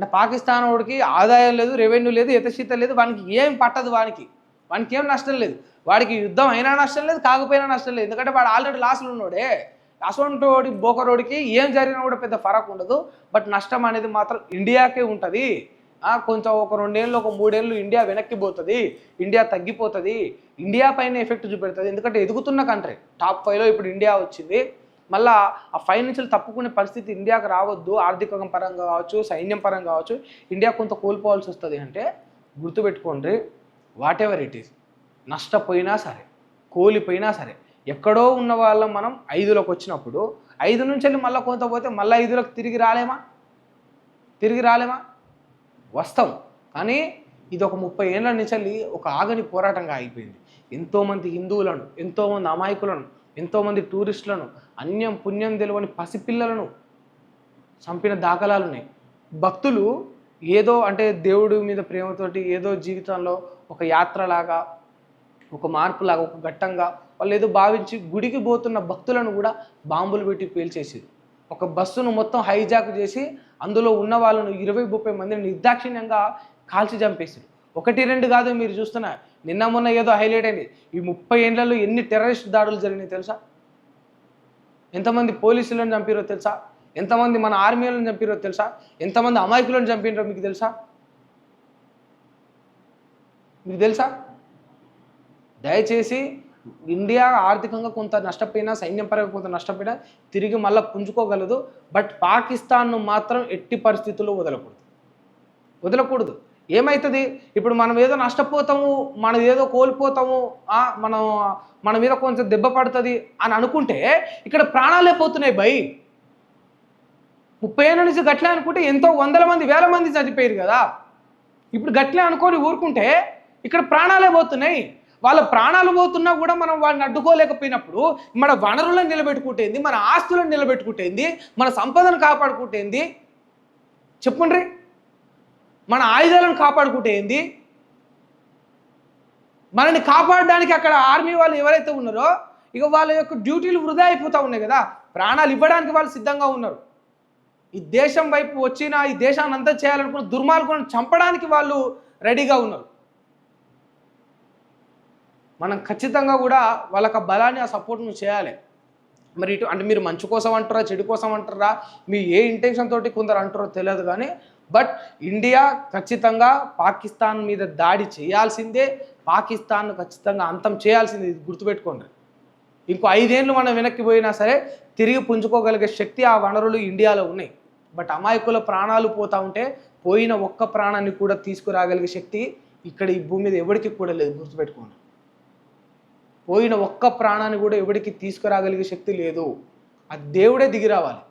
అంటే పాకిస్తాన్ వాడికి ఆదాయం లేదు రెవెన్యూ లేదు ఎతశీత లేదు వానికి ఏం పట్టదు వానికి. వానికి ఏం నష్టం లేదు. వాడికి యుద్ధం అయినా నష్టం లేదు కాకపోయినా నష్టం లేదు. ఎందుకంటే వాడు ఆల్రెడీ లాస్లో ఉన్నాడే. అసోంటోడి బోకరోడికి ఏం జరిగినా కూడా పెద్ద ఫరక్ ఉండదు. బట్ నష్టం అనేది మాత్రం ఇండియాకే ఉంటుంది. కొంచెం ఒక రెండేళ్ళు ఒక మూడేళ్ళు ఇండియా వెనక్కి పోతుంది. ఇండియా తగ్గిపోతుంది. ఇండియా పైన ఎఫెక్ట్ చూపెడుతుంది. ఎందుకంటే ఎదుగుతున్న కంట్రీ టాప్ ఫైవ్లో ఇప్పుడు ఇండియా వచ్చింది. మళ్ళా ఆ ఫైనాన్షియల్ నుంచి తప్పుకునే పరిస్థితి ఇండియాకి రావద్దు ఆర్థిక పరంగా కావచ్చు సైన్యం పరంగా కావచ్చు ఇండియా కొంత కోల్పోవాల్సి వస్తుంది అంటే గుర్తుపెట్టుకోండి వాట్ ఎవర్ ఇట్ ఈస్ నష్టపోయినా సరే కోలిపోయినా సరే ఎక్కడో ఉన్న వాళ్ళం మనం ఐదులోకి వచ్చినప్పుడు ఐదు నుంచి వెళ్ళి మళ్ళీ కొంత పోతే మళ్ళీ ఐదులోకి తిరిగి రాలేమా? తిరిగి రాలేమా? వస్తాం. కానీ ఇది ఒక ముప్పై ఏళ్ళ నుంచి ఒక ఆగని పోరాటంగా అయిపోయింది ఎంతోమంది హిందువులను ఎంతోమంది అమాయకులను ఎంతోమంది టూరిస్టులను అన్యం పుణ్యం తెలియని పసిపిల్లలను చంపిన దాఖలాలు ఉన్నాయి భక్తులు ఏదో అంటే దేవుడి మీద ప్రేమతోటి ఏదో జీవితంలో ఒక యాత్రలాగా ఒక మార్పులాగా ఒక ఘట్టంగా వాళ్ళు ఏదో భావించి గుడికి పోతున్న భక్తులను కూడా బాంబులు పెట్టి పేల్చేసారు ఒక బస్సును మొత్తం హైజాక్ చేసి అందులో ఉన్న వాళ్ళను ఇరవై ముప్పై మందిని నిర్దాక్షిణ్యంగా కాల్చి చంపేసారు ఒకటి రెండు కాదు మీరు చూస్తున్న నిన్న మొన్న ఏదో హైలైట్ అయింది. ఈ ముప్పై ఏండ్లలో ఎన్ని టెర్రరిస్ట్ దాడులు జరిగినాయి తెలుసా? ఎంతమంది పోలీసులను చంపారో తెలుసా? ఎంతమంది మన ఆర్మీలను చంపారో తెలుసా? ఎంతమంది అమాయకులను చంపినరో మీకు తెలుసా? మీకు తెలుసా? దయచేసి ఇండియా ఆర్థికంగా కొంత నష్టపోయినా సైన్యం పరంగా కొంత నష్టపోయినా తిరిగి మళ్ళీ పుంజుకోగలదు. బట్ పాకిస్తాన్ను మాత్రం ఎట్టి పరిస్థితుల్లో వదలకూడదు. వదలకూడదు. ఏమవుతుంది ఇప్పుడు మనం ఏదో నష్టపోతాము మనం ఏదో కోల్పోతాము మనం మన మీద కొంచెం దెబ్బ పడుతుంది అని అనుకుంటే ఇక్కడ ప్రాణాలే పోతున్నాయి భయ్ ముప్పై ఏళ్ళ నుంచి గట్లే అనుకుంటే ఎంతో వందల మంది వేల మంది చనిపోయారు కదా. ఇప్పుడు గట్లే అనుకొని ఊరుకుంటే ఇక్కడ ప్రాణాలే పోతున్నాయి. వాళ్ళ ప్రాణాలు పోతున్నా కూడా మనం వాడిని అడ్డుకోలేకపోయినప్పుడు మన వనరులను నిలబెట్టుకుంటేంది మన ఆస్తులను నిలబెట్టుకుంటేంది మన సంపదను కాపాడుకుంటేంది చెప్పండి. మన ఆయుధాలను కాపాడుకుంటే ఏంది? మనల్ని కాపాడడానికి అక్కడ ఆర్మీ వాళ్ళు ఎవరైతే ఉన్నారో ఇక వాళ్ళ యొక్క డ్యూటీలు వృధా అయిపోతూ ఉన్నాయి కదా. ప్రాణాలు ఇవ్వడానికి వాళ్ళు సిద్ధంగా ఉన్నారు. ఈ దేశం వైపు వచ్చిన ఈ దేశాన్ని అంతా చేయాలనుకున్న దుర్మార్గులను చంపడానికి వాళ్ళు రెడీగా ఉన్నారు. మనం ఖచ్చితంగా కూడా వాళ్ళకి ఆ బలాన్ని ఆ సపోర్ట్ను చేయాలి. మరి ఇటు అంటే మీరు మంచి కోసం అంటారా చెడు కోసం అంటారా మీ ఏ ఇంటెన్షన్ తోటి కొందరు అంటారో తెలియదు కానీ బట్ ఇండియా ఖచ్చితంగా పాకిస్తాన్ మీద దాడి చేయాల్సిందే. పాకిస్తాన్ను ఖచ్చితంగా అంతం చేయాల్సిందే. ఇది గుర్తుపెట్టుకోండి. ఇంకో ఐదేళ్ళు మనం వెనక్కి పోయినా సరే తిరిగి పుంజుకోగలిగే శక్తి ఆ వనరులు ఇండియాలో ఉన్నాయి. బట్ అమాయకుల ప్రాణాలు పోతూ ఉంటే పోయిన ఒక్క ప్రాణాన్ని కూడా తీసుకురాగలిగే శక్తి ఇక్కడ ఈ భూమి మీద ఎవరికి కూడా లేదు. గుర్తుపెట్టుకోండి. పోయిన ఒక్క ప్రాణాన్ని కూడా ఎవరికి తీసుకురాగలిగే శక్తి లేదు. ఆ దేవుడే దిగి రావాలి.